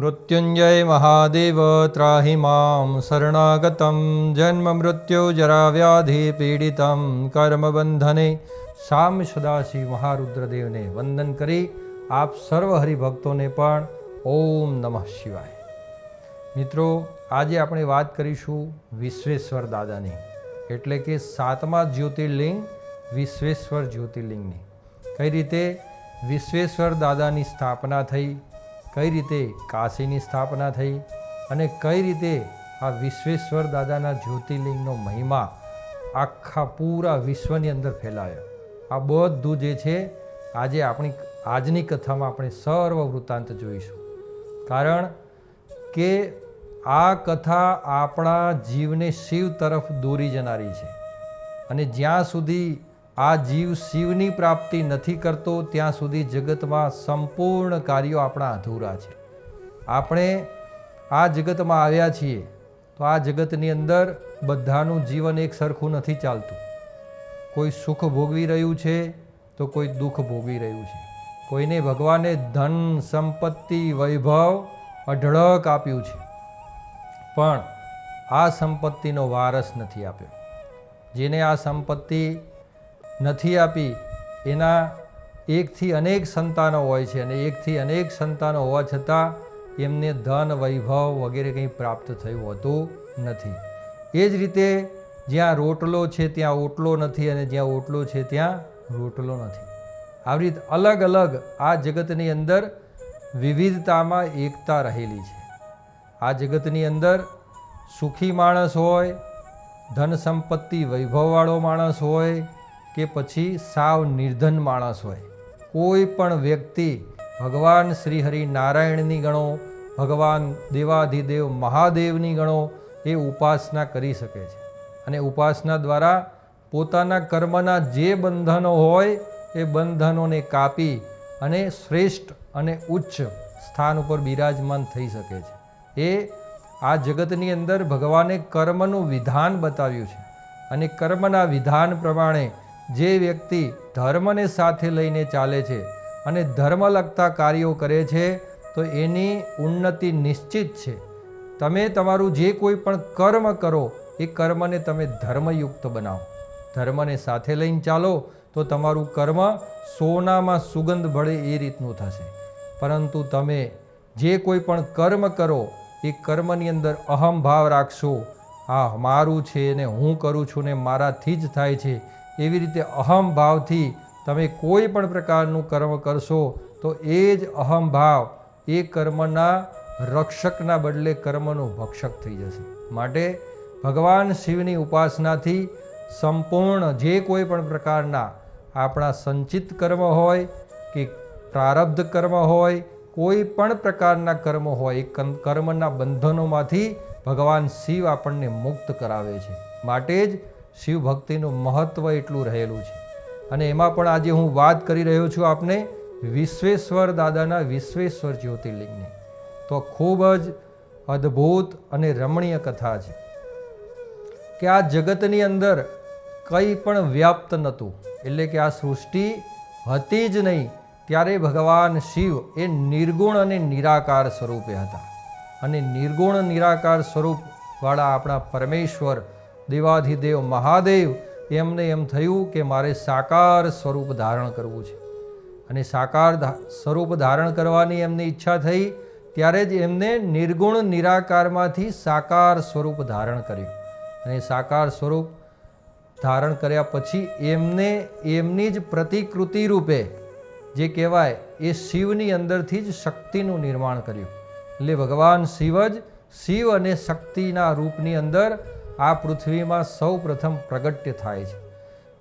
મૃત્યુંજય મહાદેવ ત્રાહિ મામ શરણાગતમ જન્મ મૃત્યુ જરા વ્યાધિ પીડિતમ કર્મબંધને શામ સદાશિવ મહારુદ્રદેવને વંદન કરી આપ સર્વ હરિભક્તોને પણ ઓમ નમઃ શિવાય મિત્રો આજે આપણે વાત કરીશું વિશ્વેશ્વર દાદાની, એટલે કે સાતમા જ્યોતિર્લિંગ વિશ્વેશ્વર જ્યોતિર્લિંગની. કઈ રીતે વિશ્વેશ્વર દાદાની સ્થાપના થઈ કઈ રીતે કાશીની સ્થાપના થઈ અને કઈ રીતે આ વિશ્વેશ્વર દાદાના જ્યોતિર્લિંગનો મહિમા આખા પૂરા વિશ્વની અંદર ફેલાયો. આ બધું જે છે, આજે આપણી આજની કથામાં આપણે સર્વ વૃત્તાંત જોઈશું. કારણ કે આ કથા આપણા જીવને શિવ તરફ દોરી જનારી છે. અને જ્યાં સુધી આ જીવ શિવની પ્રાપ્તિ નથી કરતો, ત્યાં સુધી જગતમાં સંપૂર્ણ કાર્યો આપણા અધૂરા છે. આપણે આ જગતમાં આવ્યા છીએ, તો આ જગતની અંદર બધાનું જીવન એક સરખું નથી ચાલતું. કોઈ સુખ ભોગવી રહ્યું છે, તો કોઈ દુઃખ ભોગવી રહ્યું છે. કોઈને ભગવાને ધન, સંપત્તિ, વૈભવ, અઢળક આપ્યું છે. પણ આ સંપત્તિનો વારસ નથી આપ્યો. જેને આ સંપત્તિ નથી આપી, એના એકથી અનેક સંતાનો હોય છે અને એકથી અનેક સંતાનો હોવા છતાં એમને ધન, વૈભવ વગેરે કંઈ પ્રાપ્ત થયું હોતું નથી. એ જ રીતે જ્યાં રોટલો છે ત્યાં ઓટલો નથી અને જ્યાં ઓટલો છે ત્યાં રોટલો નથી. આવી રીત અલગ અલગ આ જગતની અંદર વિવિધતામાં એકતા રહેલી છે. આ જગતની અંદર સુખી માણસ હોય, ધન સંપત્તિ વૈભવવાળો માણસ હોય કે પછી સાવ નિર્ધન માણસ હોય. કોઈ પણ વ્યક્તિ ભગવાન શ્રી હરિ નારાયણની ગણો, ભગવાન દેવાધિદેવ મહાદેવની ગણો એ ઉપાસના કરી શકે છે. અને ઉપાસના દ્વારા પોતાના કર્મના જે બંધનો હોય એ બંધનોને કાપી અને શ્રેષ્ઠ અને ઉચ્ચ સ્થાન ઉપર બિરાજમાન થઈ શકે છે. એ આ જગતની અંદર ભગવાને કર્મનું વિધાન બતાવ્યું છે. અને કર્મના વિધાન પ્રમાણે જે વ્યક્તિ ધર્મને સાથે લઈને ચાલે છે અને ધર્મ લગતા કાર્યો કરે છે, તો એની ઉન્નતિ નિશ્ચિત છે. તમે તમારું જે કોઈ પણ કર્મ કરો, એ કર્મને તમે ધર્મયુક્ત બનાવો. ધર્મને સાથે લઈને ચાલો, તો તમારું કર્મ સોનામાં સુગંધ ભળે એ રીતનું થશે. પરંતુ તમે જે કોઈ પણ કર્મ કરો, એ કર્મની અંદર અહમ ભાવ રાખશો. આ મારું છે ને હું કરું છું ને મારાથી જ થાય છે. એવી રીતે અહમ ભાવથી તમે કોઈ પણ પ્રકારનું કર્મ કરશો, તો એ જ અહમ ભાવ, એ કર્મના રક્ષકના બદલે કર્મનું ભક્ષક થઈ જશે. માટે ભગવાન શિવની ઉપાસનાથી સંપૂર્ણ જે કોઈ પણ પ્રકારના આપણા સંચિત કર્મ હોય કે પ્રારબ્ધ કર્મ હોય, કોઈ પણ પ્રકારના કર્મ હોય, એ કર્મના બંધનોમાંથી ભગવાન શિવ આપણને મુક્ત કરાવે છે. માટે જ શિવ ભક્તિનું મહત્ત્વ એટલું રહેલું છે. અને એમાં પણ આજે હું વાત કરી રહ્યો છું આપને વિશ્વેશ્વર દાદાના વિશ્વેશ્વર જ્યોતિર્લિંગની. તો ખૂબ જ અદ્ભુત અને રમણીય કથા છે. કે આ જગતની અંદર કંઈ પણ વ્યાપ્ત નહોતું, એટલે કે આ સૃષ્ટિ હતી જ નહીં, ત્યારે ભગવાન શિવ એ નિર્ગુણ અને નિરાકાર સ્વરૂપે હતા. અને નિર્ગુણ નિરાકાર સ્વરૂપવાળા આપણા પરમેશ્વર દેવાધિદેવ મહાદેવ, એમને એમ થયું કે મારે સાકાર સ્વરૂપ ધારણ કરવું છે. અને સાકાર સ્વરૂપ ધારણ કરવાની એમની ઈચ્છા થઈ, ત્યારે જ એમને નિર્ગુણ નિરાકારમાંથી સાકાર સ્વરૂપ ધારણ કર્યું. અને સાકાર સ્વરૂપ ધારણ કર્યા પછી એમને એમની જ પ્રતિકૃતિ રૂપે, જે કહેવાય, એ શિવની અંદરથી જ શક્તિનું નિર્માણ કર્યું. એટલે ભગવાન શિવ જ શિવ અને શક્તિના રૂપની અંદર આ પૃથ્વીમાં સૌ પ્રથમ પ્રગટ્ય થાય છે.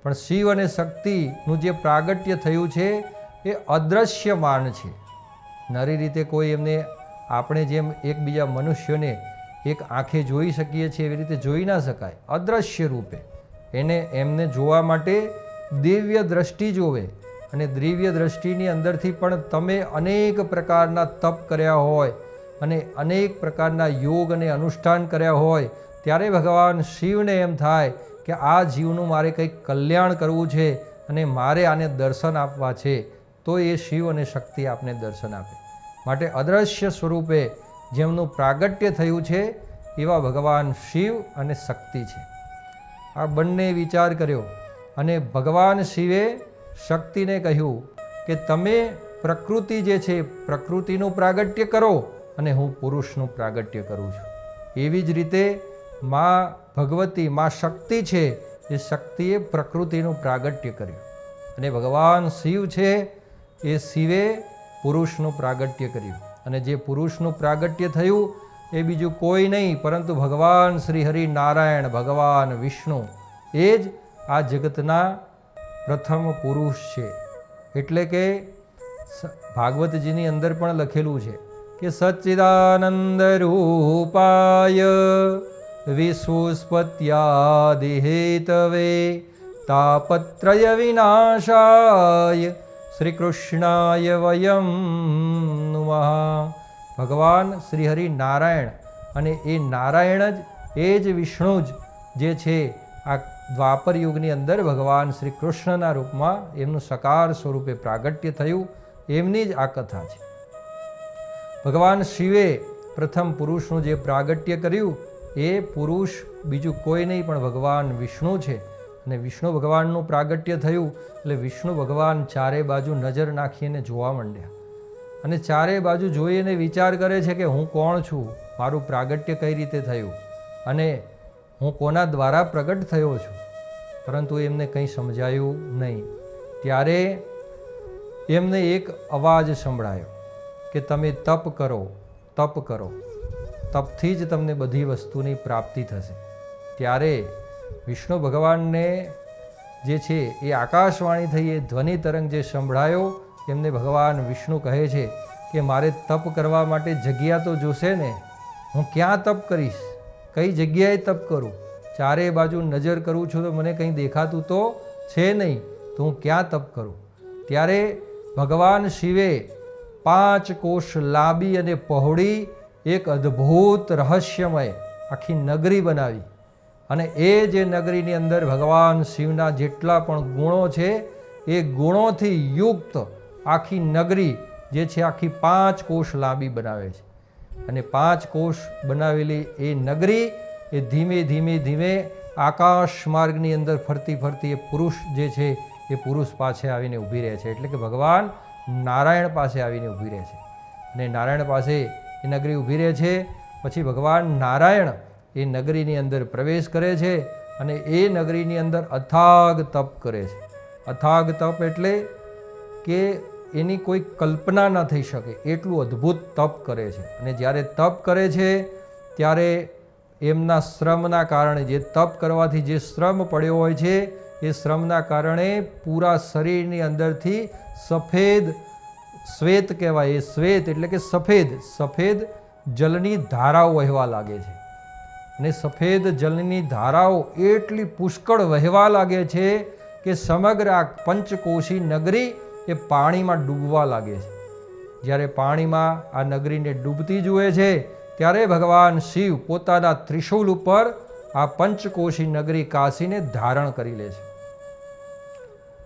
પણ શિવ અને શક્તિનું જે પ્રાગટ્ય થયું છે, એ અદ્રશ્યમાન છે. નરી રીતે કોઈ એમને આપણે જેમ એકબીજા મનુષ્યોને એક આંખે જોઈ શકીએ છીએ, એવી રીતે જોઈ ના શકાય. અદ્રશ્ય રૂપે. એને એમને જોવા માટે દિવ્ય દ્રષ્ટિ જોવે. અને દિવ્ય દ્રષ્ટિની અંદરથી પણ તમે અનેક પ્રકારના તપ કર્યા હોય અને અનેક પ્રકારના યોગ અને અનુષ્ઠાન કર્યા હોય, ત્યારે ભગવાન શિવને એમ થાય કે આ જીવનું મારે કંઈક કલ્યાણ કરવું છે અને મારે આને દર્શન આપવા છે, તો એ શિવ અને શક્તિ આપને દર્શન આપે. માટે અદ્રશ્ય સ્વરૂપે જેમનું પ્રાગટ્ય થયું છે, એવા ભગવાન શિવ અને શક્તિ છે. આ બંને વિચાર કર્યો અને ભગવાન શિવે શક્તિને કહ્યું કે તમે પ્રકૃતિ જે છે, પ્રકૃતિનું પ્રાગટ્ય કરો અને હું પુરુષનું પ્રાગટ્ય કરું છું. એવી જ રીતે મા ભગવતી, મા શક્તિ છે, એ શક્તિએ પ્રકૃતિનું પ્રાગટ્ય કર્યું. અને ભગવાન શિવ છે, એ શિવે પુરુષનું પ્રાગટ્ય કર્યું. અને જે પુરુષનું પ્રાગટ્ય થયું, એ બીજું કોઈ નહીં, પરંતુ ભગવાન શ્રી હરિ નારાયણ, ભગવાન વિષ્ણુ, એ જ આ જગતના પ્રથમ પુરુષ છે. એટલે કે ભાગવતજીની અંદર પણ લખેલું છે કે સચ્ચિદાનંદ રૂપાય વિશુસ્પત્યાદિહેતવે તાપત્રય વિનાશાય શ્રી કૃષ્ણાય વયમ નુમઃ. ભગવાન શ્રી હરિ નારાયણ અને એ નારાયણ જ, એ જ વિષ્ણુ જ જે છે, આ દ્વાપર યુગની અંદર ભગવાન શ્રી કૃષ્ણના રૂપમાં એમનું સકાર સ્વરૂપે પ્રાગટ્ય થયું. એમની જ આ કથા છે. ભગવાન શિવે પ્રથમ પુરુષનું જે પ્રાગટ્ય કર્યું, એ પુરુષ બીજું કોઈ નહીં, પણ ભગવાન વિષ્ણુ છે. અને વિષ્ણુ ભગવાનનું પ્રાગટ્ય થયું, એટલે વિષ્ણુ ભગવાન ચારે બાજુ નજર નાખીને જોવા માંડ્યા. અને ચારે બાજુ જોઈને વિચાર કરે છે કે હું કોણ છું? મારું પ્રાગટ્ય કઈ રીતે થયું? અને હું કોના દ્વારા પ્રગટ થયો છું? પરંતુ એમને કંઈ સમજાયું નહીં. ત્યારે એમને એક અવાજ સંભળાયો. કે તમે તપ કરો તપ કરો. તપથી જ તમને બધી વસ્તુની પ્રાપ્તિ થશે. ત્યારે વિષ્ણુ ભગવાનને જે છે એ આકાશવાણી થઈ, એ ધ્વનિ તરંગ જે સંભળાયો એમને ભગવાન વિષ્ણુ કહે છે કે મારે તપ કરવા માટે જગ્યા તો જોશે ને? હું ક્યાં તપ કરીશ? કઈ જગ્યાએ તપ કરું? ચારે બાજુ નજર કરું છું તો મને કંઈ દેખાતું તો છે નહીં, તો હું ક્યાં તપ કરું? ત્યારે ભગવાન શિવે પાંચ કોષ લાંબી અને પહોળી, એક અદ્ભુત રહસ્યમય આખી નગરી બનાવી. અને એ જે નગરીની અંદર ભગવાન શિવના જેટલા પણ ગુણો છે, એ ગુણોથી યુક્ત આખી નગરી જે છે આખી પાંચ કોષ લાંબી બનાવે છે. અને પાંચ કોષ બનાવેલી એ નગરી, એ ધીમે ધીમે ધીમે આકાશ માર્ગની અંદર ફરતી ફરતી એ પુરુષ જે છે, એ પુરુષ પાસે આવીને ઊભી રહે છે. એટલે કે ભગવાન નારાયણ પાસે આવીને ઊભી રહે છે. અને નારાયણ પાસે એ નગરી ઊભી રહે છે. પછી ભગવાન નારાયણ એ નગરીની અંદર પ્રવેશ કરે છે અને એ નગરીની અંદર અથાગ તપ કરે છે. અથાગ તપ એટલે કે એની કોઈ કલ્પના ન થઈ શકે, એટલું અદ્ભુત તપ કરે છે. અને જ્યારે તપ કરે છે, ત્યારે એમના શ્રમના કારણે જે તપ કરવાથી જે શ્રમ પડ્યો હોય છે એ શ્રમના કારણે પૂરા શરીરની અંદરથી સફેદ શ્વેત કહેવાય. એ શ્વેત એટલે કે સફેદ. સફેદ જલની ધારાઓ વહેવા લાગે છે. અને સફેદ જલની ધારાઓ એટલી પુષ્કળ વહેવા લાગે છે કે સમગ્ર આ પંચકોશી નગરી એ પાણીમાં ડૂબવા લાગે છે. જ્યારે પાણીમાં આ નગરીને ડૂબતી જુએ છે, ત્યારે ભગવાન શિવ પોતાના ત્રિશૂલ ઉપર આ પંચકોશી નગરી કાશીને ધારણ કરી લે છે.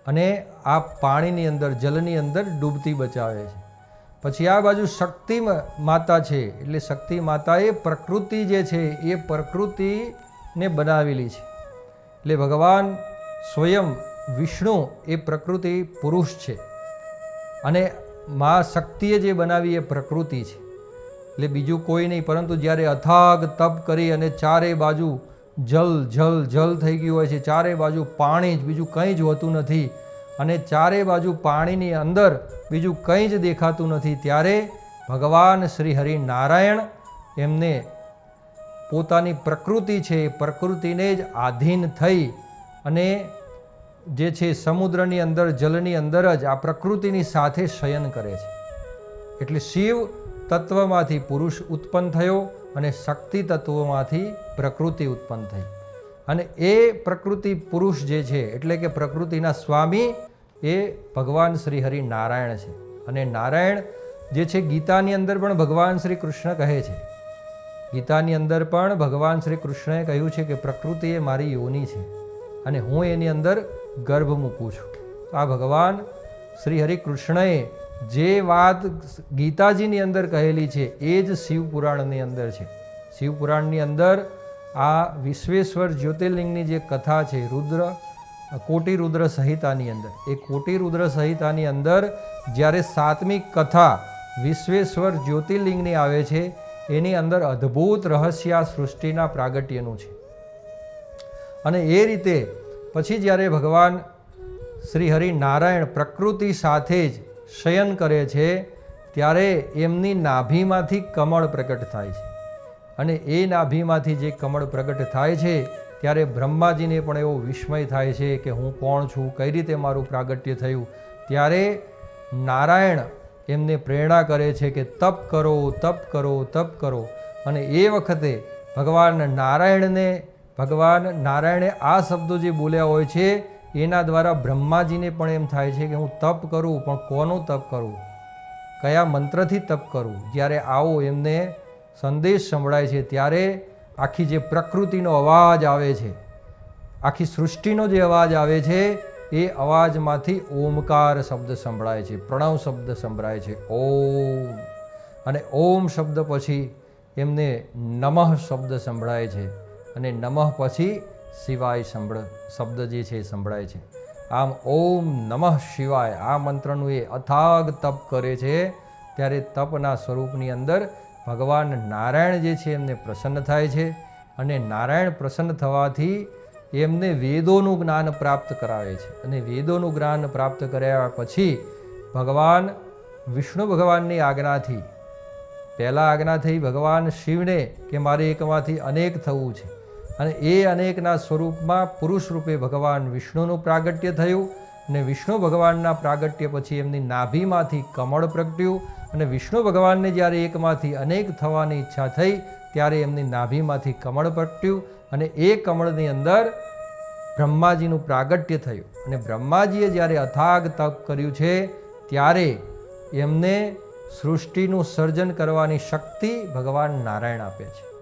અને આ પાણીની અંદર, જલની અંદર ડૂબતી બચાવે છે. પછી આ બાજુ શક્તિ માતા છે, એટલે શક્તિ માતાએ પ્રકૃતિ જે છે, એ પ્રકૃતિને બનાવેલી છે. એટલે ભગવાન સ્વયં વિષ્ણુ એ પ્રકૃતિ પુરુષ છે. અને મા શક્તિએ જે બનાવી એ પ્રકૃતિ છે. એટલે બીજું કોઈ નહીં, પરંતુ જ્યારે અથાગ તપ કરી અને ચારે બાજુ જલ જલ જલ થઈ ગયું હોય છે. ચારે બાજુ પાણી જ, બીજું કંઈ જ હોતું નથી. અને ચારે બાજુ પાણીની અંદર બીજું કંઈ જ દેખાતું નથી. ત્યારે ભગવાન શ્રી હરિ નારાયણ એમને પોતાની પ્રકૃતિ છે એ પ્રકૃતિને જ આધીન થઈ અને જે છે સમુદ્રની અંદર, જલની અંદર જ આ પ્રકૃતિની સાથે શયન કરે છે. એટલે શિવ તત્વમાંથી પુરુષ ઉત્પન્ન થયો. અને શક્તિ તત્વોમાંથી પ્રકૃતિ ઉત્પન્ન થઈ. અને એ પ્રકૃતિ પુરુષ જે છે, એટલે કે પ્રકૃતિના સ્વામી, એ ભગવાન શ્રી હરિ નારાયણ છે. અને નારાયણ જે છે, ગીતાની અંદર પણ ભગવાન શ્રી કૃષ્ણ કહે છે. ગીતાની અંદર પણ ભગવાન શ્રી કૃષ્ણએ કહ્યું છે કે પ્રકૃતિ એ મારી યોની છે. અને હું એની અંદર ગર્ભ મૂકું છું. આ ભગવાન શ્રી હરિકૃષ્ણએ જે વાત ગીતાજીની અંદર કહેલી છે, એ જ શિવપુરાણની અંદર છે. શિવપુરાણની અંદર આ વિશ્વેશ્વર જ્યોતિર્લિંગની જે કથા છે, રુદ્ર, કોટી રુદ્ર સંહિતાની અંદર, એ કોટી રુદ્ર સંહિતાની અંદર જ્યારે સાતમી કથા વિશ્વેશ્વર જ્યોતિર્લિંગની આવે છે, એની અંદર અદ્ભુત રહસ્ય સૃષ્ટિના પ્રાગટ્યનું છે. અને એ રીતે પછી જ્યારે ભગવાન શ્રી હરિ નારાયણ પ્રકૃતિ સાથે જ શયન કરે છે, ત્યારે એમની નાભીમાંથી કમળ પ્રગટ થાય છે. અને એ નાભીમાંથી જે કમળ પ્રગટ થાય છે, ત્યારે બ્રહ્માજીને પણ એવો વિસ્મય થાય છે કે હું કોણ છું, કઈ રીતે મારું પ્રાગટ્ય થયું? ત્યારે નારાયણ એમને પ્રેરણા કરે છે કે તપ કરો તપ કરો તપ કરો. અને એ વખતે ભગવાન નારાયણને, ભગવાન નારાયણે આ શબ્દો જે બોલ્યા હોય છે એના દ્વારા બ્રહ્માજીને પણ એમ થાય છે કે હું તપ કરું, પણ કોનું તપ કરું? કયા મંત્રથી તપ કરું? જ્યારે આવો એમને સંદેશ સંભળાય છે, ત્યારે આખી જે પ્રકૃતિનો અવાજ આવે છે, આખી સૃષ્ટિનો જે અવાજ આવે છે, એ અવાજમાંથી ઓમકાર શબ્દ સંભળાય છે, પ્રણવ શબ્દ સંભળાય છે, ઓમ. અને ઓમ શબ્દ પછી એમને નમઃ શબ્દ સંભળાય છે. અને નમઃ પછી શિવાય સંભળ, શબ્દ જે છે એ સંભળાય છે. આમ ઓમ નમઃ શિવાય, આ મંત્રનું એ અથાગ તપ કરે છે. ત્યારે તપના સ્વરૂપની અંદર ભગવાન નારાયણ જે છે એમને પ્રસન્ન થાય છે અને નારાયણ પ્રસન્ન થવાથી એમને વેદોનું જ્ઞાન પ્રાપ્ત કરાવે છે. અને વેદોનું જ્ઞાન પ્રાપ્ત કર્યા પછી ભગવાન, વિષ્ણુ ભગવાનની આજ્ઞાથી, પહેલાં આજ્ઞા થઈ ભગવાન શિવને કે મારે એકમાંથી અનેક થવું છે. અને એ અનેકના સ્વરૂપમાં પુરુષ રૂપે ભગવાન વિષ્ણુનું પ્રાગટ્ય થયું અને વિષ્ણુ ભગવાનના પ્રાગટ્ય પછી એમની નાભીમાંથી કમળ પ્રગટ્યું અને વિષ્ણુ ભગવાનને જ્યારે એકમાંથી અનેક થવાની ઈચ્છા થઈ ત્યારે એમની નાભીમાંથી કમળ પ્રગટ્યું અને એ કમળની અંદર બ્રહ્માજીનું પ્રાગટ્ય થયું. અને બ્રહ્માજીએ જ્યારે અથાગ તપ કર્યું છે ત્યારે એમને સૃષ્ટિનું સર્જન કરવાની શક્તિ ભગવાન નારાયણ આપે છે.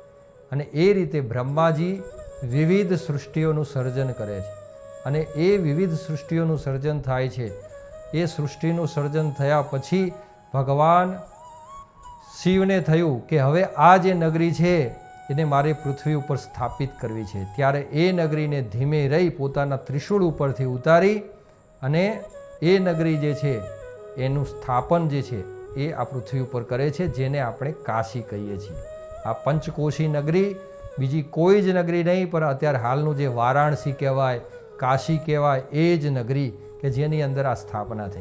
અને એ રીતે બ્રહ્માજી વિવિધ સૃષ્ટિઓનું સર્જન કરે છે. અને એ વિવિધ સૃષ્ટિઓનું સર્જન થાય છે. એ સૃષ્ટિનું સર્જન થયા પછી ભગવાન શિવને થયું કે હવે આ જે નગરી છે, એને મારે પૃથ્વી ઉપર સ્થાપિત કરવી છે. ત્યારે એ નગરીને ધીમે રહી પોતાના ત્રિશૂળ ઉપરથી ઉતારી અને એ નગરી જે છે, એનું સ્થાપન જે છે, એ આ પૃથ્વી ઉપર કરે છે, જેને આપણે કાશી કહીએ છીએ. આ પંચકોશી નગરી બીજી કોઈ જ નગરી નહીં, પણ અત્યારે હાલનું જે વારાણસી કહેવાય, કાશી કહેવાય, એ જ નગરી કે જેની અંદર આ સ્થાપના થઈ.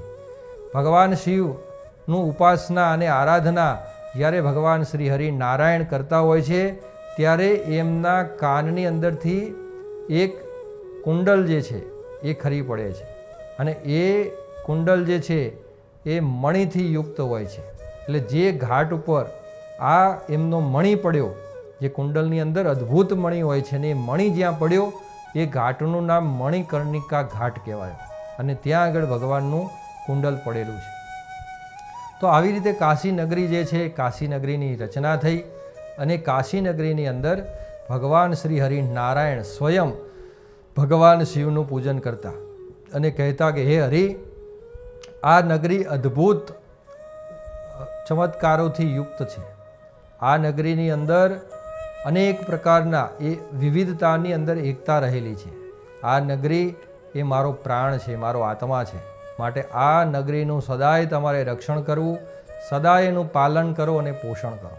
ભગવાન શિવનું ઉપાસના અને આરાધના જ્યારે ભગવાન શ્રી હરિ નારાયણ કરતા હોય છે, ત્યારે એમના કાનની અંદરથી એક કુંડલ જે છે, એ ખરી પડે છે. અને એ કુંડલ જે છે, એ મણીથી યુક્ત હોય છે. એટલે જે ઘાટ ઉપર આ એમનો મણી પડ્યો, જે કુંડલની અંદર અદ્ભુત મણી હોય છે ને એ મણી જ્યાં પડ્યો, એ ઘાટનું નામ મણિકર્ણિકા ઘાટ કહેવાય અને ત્યાં આગળ ભગવાનનું કુંડલ પડેલું છે. તો આવી રીતે કાશી નગરી જે છે, કાશી નગરીની રચના થઈ અને કાશી નગરીની અંદર ભગવાન શ્રી હરિ નારાયણ સ્વયં ભગવાન શિવનું પૂજન કરતા અને કહેતા કે, હે હરિ, આ નગરી અદ્ભુત ચમત્કારોથી યુક્ત છે. આ નગરીની અંદર અનેક પ્રકારના એ વિવિધતાની અંદર એકતા રહેલી છે. આ નગરી એ મારો પ્રાણ છે, મારો આત્મા છે. માટે આ નગરીનું સદાય તમારે રક્ષણ કરવું, સદાય એનું પાલન કરો અને પોષણ કરો.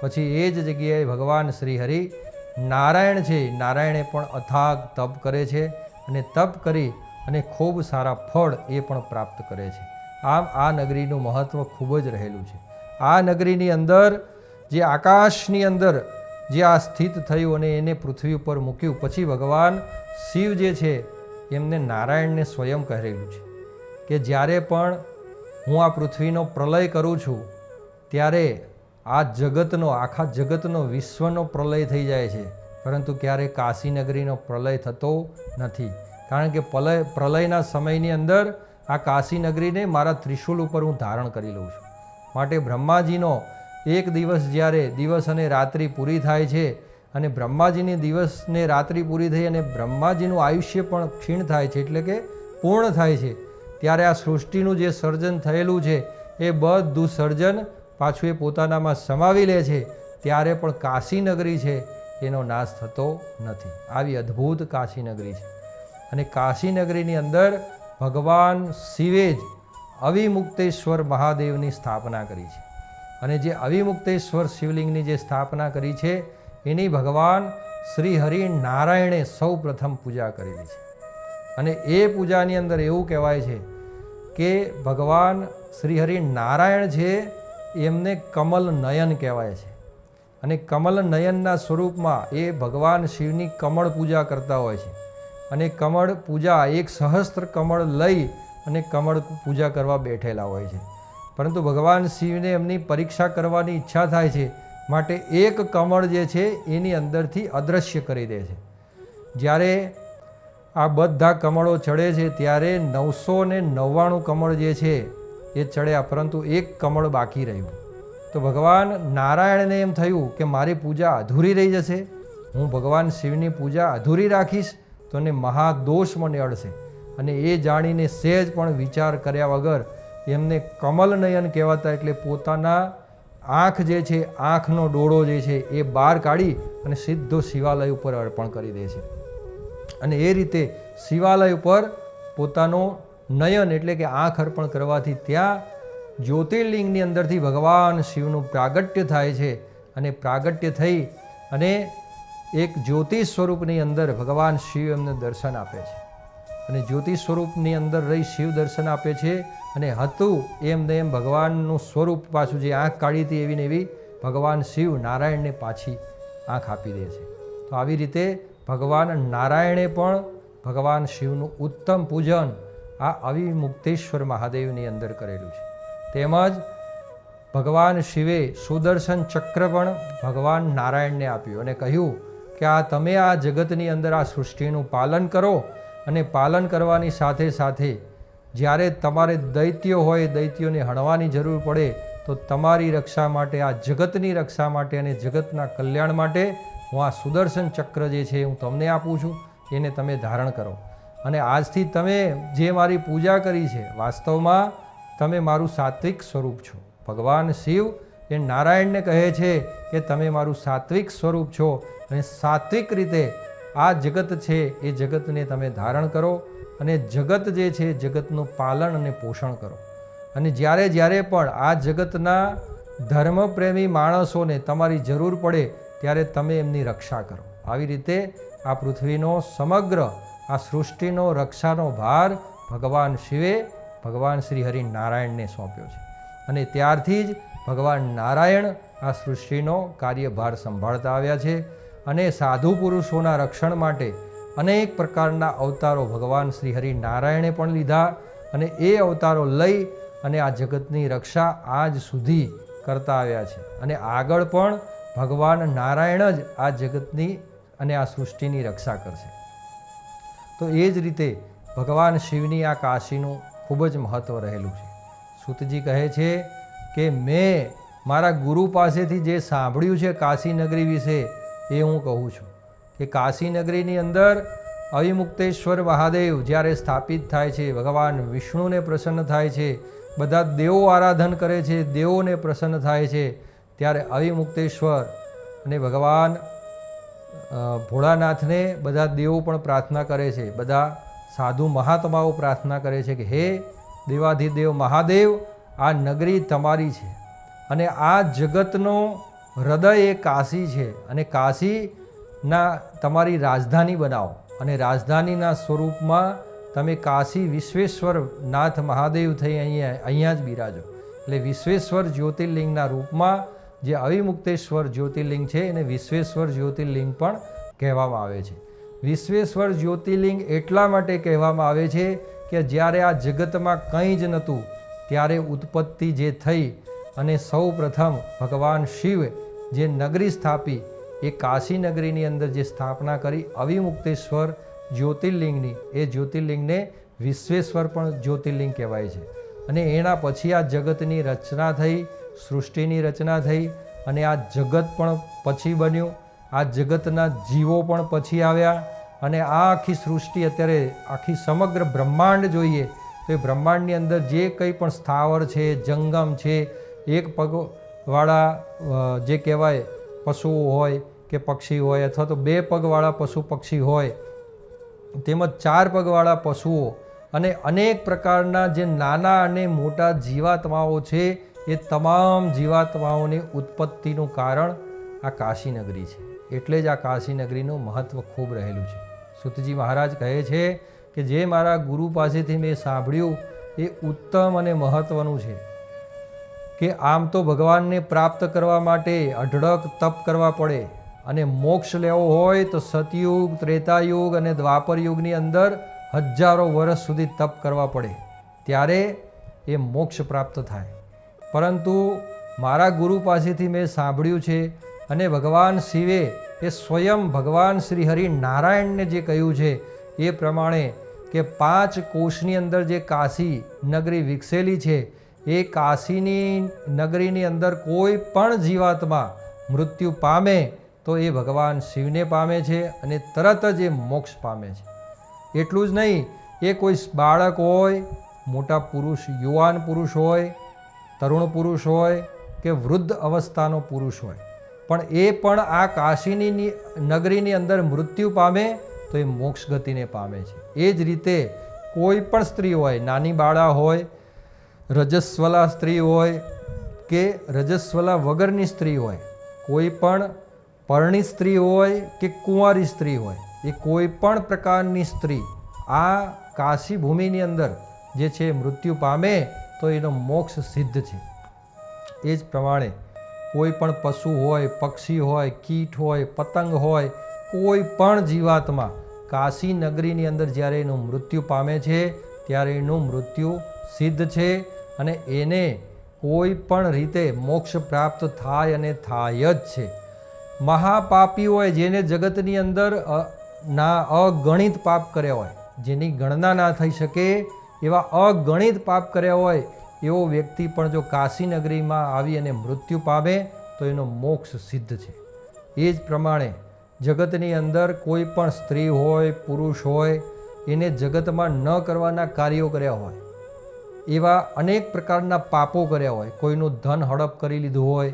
પછી એ જ જગ્યાએ ભગવાન શ્રી હરિ નારાયણ છે. નારાયણે પણ અથાગ તપ કરે છે અને તપ કરી અને ખૂબ સારા ફળ એ પણ પ્રાપ્ત કરે છે. આમ આ નગરીનું મહત્ત્વ ખૂબ જ રહેલું છે. આ નગરીની અંદર જે આકાશની અંદર જે આ સ્થિત થયું અને એને પૃથ્વી ઉપર મૂક્યું, પછી ભગવાન શિવ જે છે, એમને નારાયણને સ્વયં કહેલું છે કે જ્યારે પણ હું આ પૃથ્વીનો પ્રલય કરું છું, ત્યારે આ જગતનો, આખા જગતનો, વિશ્વનો પ્રલય થઈ જાય છે. પરંતુ ક્યારે કાશી નગરીનો પ્રલય થતો નથી. કારણ કે પ્રલય પ્રલયના સમયની અંદર આ કાશી નગરીને મારા ત્રિશુલ ઉપર હું ધારણ કરી લઉં છું. માટે બ્રહ્માજીનો એક દિવસ જ્યારે દિવસ અને રાત્રિ પૂરી થાય છે અને બ્રહ્માજીની દિવસને રાત્રિ પૂરી થઈ અને બ્રહ્માજીનું આયુષ્ય પણ ક્ષીણ થાય છે, એટલે કે પૂર્ણ થાય છે, ત્યારે આ સૃષ્ટિનું જે સર્જન થયેલું છે, એ બધું સર્જન પાછું એ પોતાનામાં સમાવી લે છે, ત્યારે પણ કાશી નગરી છે, એનો નાશ થતો નથી. આવી અદ્ભુત કાશી નગરી છે. અને કાશીનગરીની અંદર ભગવાન શિવે જ અવિમુક્તેશ્વર મહાદેવની સ્થાપના કરી છે. અને જે અવિમુક્તેશ્વર શિવલિંગની જે સ્થાપના કરી છે, એની ભગવાન શ્રી હરિ નારાયણે સૌ પ્રથમ પૂજા કરેલી છે. અને એ પૂજાની અંદર એવું કહેવાય છે કે ભગવાન શ્રી હરિ નારાયણ છે, એમને કમલ નયન કહેવાય છે. અને કમલ નયનના સ્વરૂપમાં એ ભગવાન શિવની કમળ પૂજા કરતા હોય છે. અને કમળ પૂજા એક સહસ્ત્ર કમળ લઈ અને કમળ પૂજા કરવા બેઠેલા હોય છે. પરંતુ ભગવાન શિવને એમની પરીક્ષા કરવાની ઈચ્છા થાય છે, માટે એક કમળ જે છે એની અંદરથી અદૃશ્ય કરી દે છે. જ્યારે આ બધા કમળો ચડે છે, ત્યારે નવસો ને નવ્વાણું કમળ જે છે એ ચડ્યા, પરંતુ એક કમળ બાકી રહ્યું. તો ભગવાન નારાયણને એમ થયું કે મારી પૂજા અધૂરી રહી જશે, હું ભગવાન શિવની પૂજા અધૂરી રાખીશ, તો એને મહાદોષ મને અડશે. અને એ જાણીને સહેજ પણ વિચાર કર્યા વગર એમને કમલ નયન કહેવાતા એટલે પોતાના આંખ જે છે, આંખનો ડોળો જે છે, એ બહાર કાઢી અને સીધો શિવાલય ઉપર અર્પણ કરી દે છે. અને એ રીતે શિવાલય ઉપર પોતાનો નયન એટલે કે આંખ અર્પણ કરવાથી ત્યાં જ્યોતિર્લિંગની અંદરથી ભગવાન શિવનું પ્રાગટ્ય થાય છે અને પ્રાગટ્ય થઈ અને એક જ્યોતિષ સ્વરૂપની અંદર ભગવાન શિવ એમને દર્શન આપે છે. અને જ્યોતિ સ્વરૂપની અંદર રહી શિવ દર્શન આપે છે અને હતું એમને એમ ભગવાનનું સ્વરૂપ પાછું જે આંખ કાઢી હતી એવી ને એવી ભગવાન શિવ નારાયણને પાછી આંખ આપી દે છે. તો આવી રીતે ભગવાન નારાયણે પણ ભગવાન શિવનું ઉત્તમ પૂજન આ અવિમુક્તેશ્વર મહાદેવની અંદર કરેલું છે. તેમજ ભગવાન શિવે સુદર્શન ચક્ર પણ ભગવાન નારાયણને આપ્યું અને કહ્યું કે આ તમે આ જગતની અંદર આ સૃષ્ટિનું પાલન કરો અને પાલન કરવાની સાથે સાથે જ્યારે તમારે દૈત્યો હોય, દૈત્યોને હણવાની જરૂર પડે, તો તમારી રક્ષા માટે, આ જગતની રક્ષા માટે અને જગતના કલ્યાણ માટે હું આ સુદર્શન ચક્ર જે છે હું તમને આપું છું, એને તમે ધારણ કરો. અને આજથી તમે જે મારી પૂજા કરી છે, વાસ્તવમાં તમે મારું સાત્વિક સ્વરૂપ છો. ભગવાન શિવ એ નારાયણને કહે છે કે તમે મારું સાત્વિક સ્વરૂપ છો અને સાત્વિક રીતે આ જગત છે એ જગતને તમે ધારણ કરો અને જગત જે છે જગતનું પાલન અને પોષણ કરો. અને જ્યારે જ્યારે પણ આ જગતના ધર્મપ્રેમી માણસોને તમારી જરૂર પડે ત્યારે તમે એમની રક્ષા કરો. આવી રીતે આ પૃથ્વીનો સમગ્ર, આ સૃષ્ટિનો રક્ષાનો ભાર ભગવાન શિવે ભગવાન શ્રી હરિ નારાયણને સોંપ્યો છે. અને ત્યારથી જ ભગવાન નારાયણ આ સૃષ્ટિનો કાર્યભાર સંભાળતા આવ્યા છે. અને સાધુ પુરુષોના રક્ષણ માટે અનેક પ્રકારના અવતારો ભગવાન શ્રી હરિ નારાયણે પણ લીધા અને એ અવતારો લઈ અને આ જગતની રક્ષા આજ સુધી કરતા આવ્યા છે. અને આગળ પણ ભગવાન નારાયણ જ આ જગતની અને આ સૃષ્ટિની રક્ષા કરશે. તો એ જ રીતે ભગવાન શિવની આ કાશીનું ખૂબ જ મહત્ત્વ રહેલું છે. સુતજી કહે છે કે મેં મારા ગુરુ પાસેથી જે સાંભળ્યું છે કાશી નગરી વિશે એ હું કહું છું કે કાશી નગરીની અંદર અવિમુક્તેશ્વર મહાદેવ જ્યારે સ્થાપિત થાય છે, ભગવાન વિષ્ણુને પ્રસન્ન થાય છે, બધા દેવો આરાધન કરે છે, દેવોને પ્રસન્ન થાય છે, ત્યારે અવિમુક્તેશ્વર અને ભગવાન ભોળાનાથને બધા દેવો પણ પ્રાર્થના કરે છે. બધા સાધુ મહાત્માઓ પ્રાર્થના કરે છે કે, હે દેવાધિદેવ મહાદેવ, આ નગરી તમારી છે. અને આ જગતનો હૃદય એ કાશી છે અને કાશીના તમારી રાજધાની બનાવો. અને રાજધાનીના સ્વરૂપમાં તમે કાશી વિશ્વેશ્વર નાથ મહાદેવ થઈ અહીંયા અહીંયા જ બિરાજો. એટલે વિશ્વેશ્વર જ્યોતિર્લિંગના રૂપમાં જે અવિમુક્તેશ્વર જ્યોતિર્લિંગ છે એને વિશ્વેશ્વર જ્યોતિર્લિંગ પણ કહેવામાં આવે છે. વિશ્વેશ્વર જ્યોતિર્લિંગ એટલા માટે કહેવામાં આવે છે કે જ્યારે આ જગતમાં કંઈ જ નહોતું, ત્યારે ઉત્પત્તિ જે થઈ અને સૌ પ્રથમ ભગવાન શિવ જે નગરી સ્થાપી, એ કાશી નગરીની અંદર જે સ્થાપના કરી અવિમુક્તેશ્વર જ્યોતિર્લિંગની, એ જ્યોતિર્લિંગને વિશ્વેશ્વર પણ જ્યોતિર્લિંગ કહેવાય છે. અને એના પછી આ જગતની રચના થઈ, સૃષ્ટિની રચના થઈ, અને આ જગત પણ પછી બન્યું. આ જગતના જીવો પણ પછી આવ્યા, અને આ આખી સૃષ્ટિ અત્યારે આખી સમગ્ર બ્રહ્માંડ જોઈએ, તો એ બ્રહ્માંડની અંદર જે કંઈ પણ સ્થાવર છે, જંગમ છે, એક પગવાળા અ, જે કહેવાય પશુઓ હોય કે પક્ષી હોય અથવા તો બે પગવાળા પશુ પક્ષી હોય તેમજ ચાર પગવાળા પશુઓ અને અનેક પ્રકારના જે નાના અને મોટા જીવાત્માઓ છે એ તમામ જીવાત્માઓની ઉત્પત્તિનું કારણ આ કાશી નગરી છે. એટલે જ આ કાશી નગરીનું મહત્ત્વ ખૂબ રહેલું છે. સુતજી મહારાજ કહે છે કે જે મારા ગુરુ પાસેથી મેં સાંભળ્યું એ ઉત્તમ અને મહત્ત્વનું છે. કે આમ તો ભગવાનને પ્રાપ્ત કરવા માટે અઢળક તપ કરવા પડે અને મોક્ષ લેવો હોય તો સતયુગ, ત્રેતાયુગ અને દ્વાપર યુગની અંદર હજારો વર્ષ સુધી તપ કરવા પડે. ત્યારે એ મોક્ષ પ્રાપ્ત થાય. પરંતુ મારા ગુરુ પાસેથી મેં સાંભળ્યું છે અને ભગવાન શિવે એ સ્વયં ભગવાન શ્રી હરિ નારાયણને જે કહ્યું છે એ પ્રમાણે કે પાંચ કોષની અંદર જે કાશી નગરી વિકસેલી છે એ કાશીની નગરીની અંદર કોઈ પણ જીવાત્મા મૃત્યુ પામે તો એ ભગવાન શિવને પામે છે અને તરત જ એ મોક્ષ પામે છે. એટલું જ નહીં, એ કોઈ બાળક હોય, મોટા પુરુષ, યુવાન પુરુષ હોય, તરુણ પુરુષ હોય કે વૃદ્ધ અવસ્થાનો પુરુષ હોય, પણ એ પણ આ કાશીની નગરીની અંદર મૃત્યુ પામે તો એ મોક્ષ ગતિને પામે છે. એ જ રીતે કોઈ પણ સ્ત્રી હોય, નાની બાળા હોય રજસ્વલા સ્ત્રી હોય કે રજસ્વલા વગરની સ્ત્રી હોય, કોઈ પણ પરણી સ્ત્રી હોય કે કુંવારી સ્ત્રી હોય, એ કોઈ પણ પ્રકારની સ્ત્રી આ કાશી ભૂમિની અંદર જે છે મૃત્યુ પામે તો એનો મોક્ષ સિદ્ધ છે. એ જ પ્રમાણે કોઈ પણ પશુ હોય, પક્ષી હોય, કીટ હોય, પતંગ હોય, કોઈ પણ જીવાતમાં કાશી નગરીની અંદર જ્યારે એનું મૃત્યુ પામે છે, ત્યારે એનું મૃત્યુ સિદ્ધ છે. અને એને કોઈ પણ રીતે મોક્ષ પ્રાપ્ત થાય અને થાય જ છે. મહાપાપી હોય જેને જગતની અંદર ના, અગણિત પાપ કર્યા હોય, જેની ગણના ના થઈ શકે, એવા અગણિત પાપ કર્યા હોય, એવો વ્યક્તિ પણ જો કાશી નગરીમાં આવી અને મૃત્યુ પામે, તો એનો મોક્ષ સિદ્ધ છે. એ જ પ્રમાણે જગતની અંદર કોઈ પણ સ્ત્રી હોય, પુરુષ હોય, એને જગતમાં ન કરવાના કાર્યો કર્યા હોય એવા અનેક પ્રકારના પાપો કર્યા હોય. કોઈનું ધન હડપ કરી લીધું હોય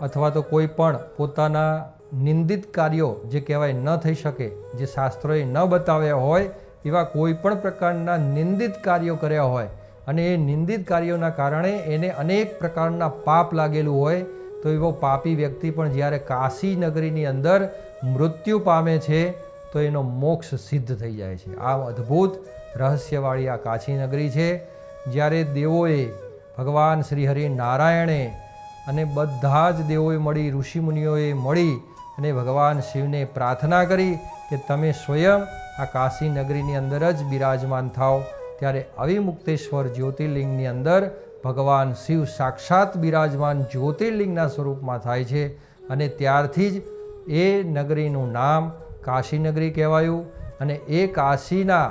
અથવા તો કોઈ પણ પોતાના નિંદિત કાર્યો જે કહેવાય ન થઈ શકે, જે શાસ્ત્રોએ ન બતાવ્યા હોય, એવા કોઈ પણ પ્રકારના નિંદિત કાર્યો કર્યા હોય અને એ નિંદિત કાર્યોના કારણે એને અનેક પ્રકારના પાપ લાગેલું હોય, તો એવો પાપી વ્યક્તિ પણ જ્યારે કાશી નગરીની અંદર મૃત્યુ પામે છે, તો એનો મોક્ષ સિદ્ધ થઈ જાય છે. આ અદ્ભુત રહસ્યવાળી આ કાશી નગરી છે. જ્યારે દેવોએ ભગવાન શ્રી હરિ નારાયણે અને બધા જ દેવોએ મળી, ઋષિમુનિઓએ મળી અને ભગવાન શિવને પ્રાર્થના કરી કે તમે સ્વયં આ કાશી નગરીની અંદર જ બિરાજમાન થાઓ. ત્યારે અવિમુક્તેશ્વર જ્યોતિર્લિંગની અંદર ભગવાન શિવ સાક્ષાત બિરાજમાન જ્યોતિર્લિંગના સ્વરૂપમાં થાય છે અને ત્યારથી જ એ નગરીનું નામ કાશી નગરી કહેવાયું અને એ કાશીના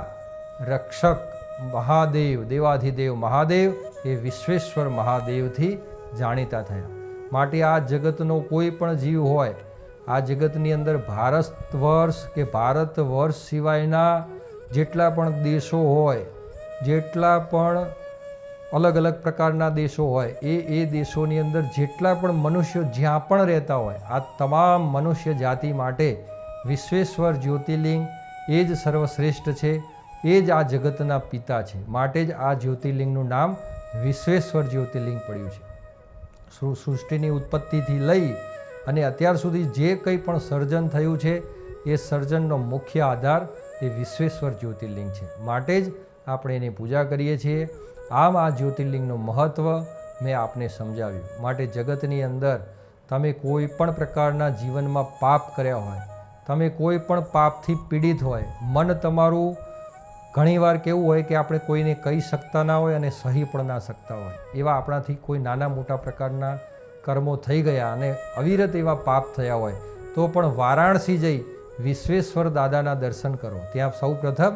રક્ષક મહાદેવ, દેવાધિદેવ મહાદેવ એ વિશ્વેશ્વર મહાદેવથી જાણીતા થયા. માટે આ જગતનો કોઈ પણ જીવ હોય, આ જગતની અંદર ભારત વર્ષ કે ભારત વર્ષ સિવાયના જેટલા પણ દેશો હોય, જેટલા પણ અલગ અલગ પ્રકારના દેશો હોય, એ એ દેશોની અંદર જેટલા પણ મનુષ્યો જ્યાં પણ રહેતા હોય, આ તમામ મનુષ્ય જાતિ માટે વિશ્વેશ્વર જ્યોતિર્લિંગ એ જ સર્વશ્રેષ્ઠ છે. એ જ આ જગતના પિતા છે. માટે જ આ જ્યોતિર્લિંગનું નામ વિશ્વેશ્વર જ્યોતિર્લિંગ પડ્યું છે. સૃષ્ટિની ઉત્પત્તિથી લઈ અને અત્યાર સુધી જે કંઈ પણ સર્જન થયું છે, એ સર્જનનો મુખ્ય આધાર એ વિશ્વેશ્વર જ્યોતિર્લિંગ છે. માટે જ આપણે એની પૂજા કરીએ છીએ. આમ આ જ્યોતિર્લિંગનું મહત્ત્વ મેં આપને સમજાવ્યું. માટે જગતની અંદર તમે કોઈ પણ પ્રકારના જીવનમાં પાપ કર્યા હોય, તમે કોઈ પણ પાપથી પીડિત હોય, મન તમારું ઘણીવાર કેવું હોય કે આપણે કોઈને કહી શકતા ના હોય અને સહી પણ ના શકતા હોય. એવા આપણાથી કોઈ નાના મોટા પ્રકારના કર્મો થઈ ગયા અને અવિરત એવા પાપ થયા હોય, તો પણ વારાણસી જઈ વિશ્વેશ્વર દાદાના દર્શન કરો. ત્યાં સૌપ્રથમ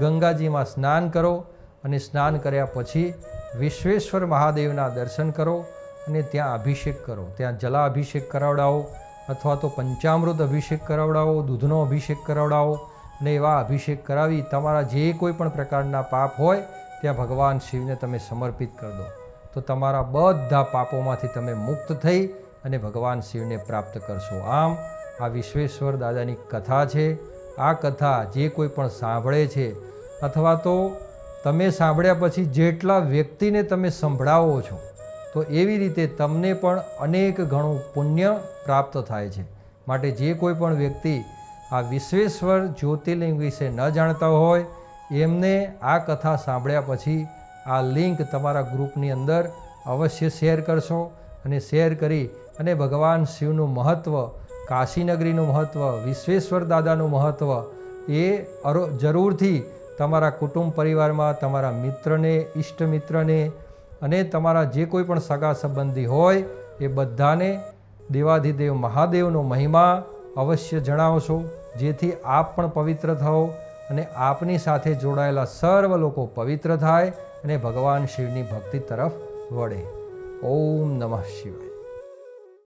ગંગાજીમાં સ્નાન કરો અને સ્નાન કર્યા પછી વિશ્વેશ્વર મહાદેવના દર્શન કરો અને ત્યાં અભિષેક કરો. ત્યાં જલાભિષેક કરાવડાવો અથવા તો પંચામૃત અભિષેક કરાવડાવો, દૂધનો અભિષેક કરાવડાવો અને એવા અભિષેક કરાવી તમારા જે કોઈ પણ પ્રકારના પાપ હોય, ત્યાં ભગવાન શિવને તમે સમર્પિત કરી દો. તો તમારા બધા પાપોમાંથી તમે મુક્ત થઈ અને ભગવાન શિવને પ્રાપ્ત કરશો. આમ, આ વિશ્વેશ્વર દાદાની કથા છે. આ કથા જે કોઈ પણ સાંભળે છે, અથવા તો તમે સાંભળ્યા પછી જેટલા વ્યક્તિને તમે સંભળાવો છો, તો એવી રીતે તમને પણ અનેક ઘણું પુણ્ય પ્રાપ્ત થાય છે. માટે જે કોઈ પણ વ્યક્તિ આ વિશ્વેશ્વર જ્યોતિર્લિંગ વિશે ન જાણતા હોય, એમને આ કથા સાંભળ્યા પછી આ લિંક તમારા ગ્રુપની અંદર અવશ્ય શેર કરશો અને શેર કરી અને ભગવાન શિવનું મહત્ત્વ કાશીનગરીનું મહત્ત્વ વિશ્વેશ્વર દાદાનું મહત્ત્વ એ અરો જરૂરથી તમારા કુટુંબ પરિવારમાં, તમારા મિત્રને, ઈષ્ટ મિત્રને અને તમારા જે કોઈ પણ સગા સંબંધી હોય એ બધાને દેવાધિદેવ મહાદેવનો મહિમા અવશ્ય જણાવશો, જેથી આપ પણ પવિત્ર થાઓ અને આપની સાથે જોડાયેલા સર્વ લોકો પવિત્ર થાય અને ભગવાન શિવની ભક્તિ તરફ વળે. ઓમ નમઃ શિવાય.